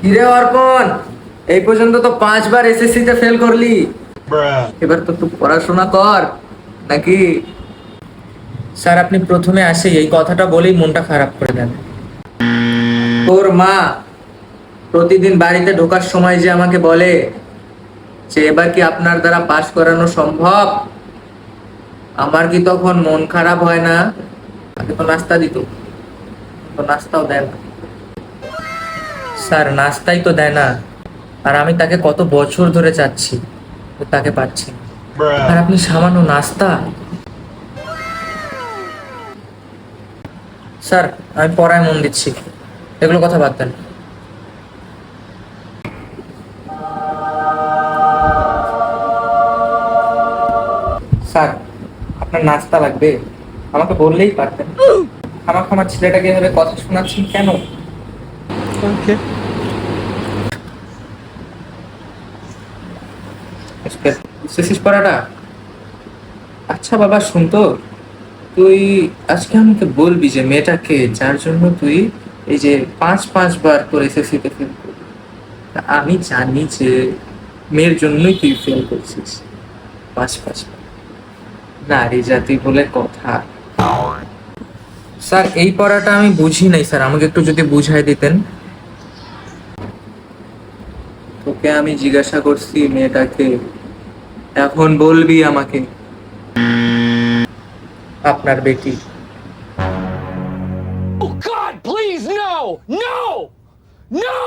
কিরে অর্পণ এই পর্যন্ত তো পাঁচবার এসএসসি তে ফেল করলি। এবার তো তুই পড়াশোনা কর নাকি? স্যার আপনি প্রথমে আসে এই কথাটা বলেই মনটা খারাপ করে দেন। তোর মা প্রতিদিন বাড়িতে ঢোকার সময় যে আমাকে বলে যে এবার কি আপনার দ্বারা পাশ করানো সম্ভব? আমার কি তখন মন খারাপ হয় না? তাকে তো নাস্তা দিত তো নাস্তাও দেয় না। স্যার, নাস্তাই তো দেয় না। আর আমি তাকে কত বছর ধরে চাচ্ছি তাকে পাচ্ছি আর আপনি সামান্য নাস্তা? স্যার, আমি পড়ায় মন দিচ্ছি। এগুলো কথা বাদ দেন। স্যার, আপনার নাস্তা লাগবে? আমাকে বললেই পারতেন। আমার আমার ছেলেটাকে এভাবে কথা শোনাচ্ছেন কেন? বুঝতেছিস পড়াটা আচ্ছা বাবা, শুন তো। তুই আজকে আমাকে বলবি যে মেয়েটাকে যার জন্য তুই এই যে পাঁচ পাঁচ বার করবি আমি জানি যে মেয়ের জন্যই তুই ফেল করছিস। পাঁচ পাঁচ। নারী জাতি বলে কথা। স্যার, এই পড়াটা আমি বুঝি নাই, স্যার। আমাকে একটু যদি বুঝাই দিতেন। তোকে আমি জিজ্ঞাসা করছি মেয়েটাকে এখন বলবি আমাকে আপনার বেটি Oh God, please, no! No! No!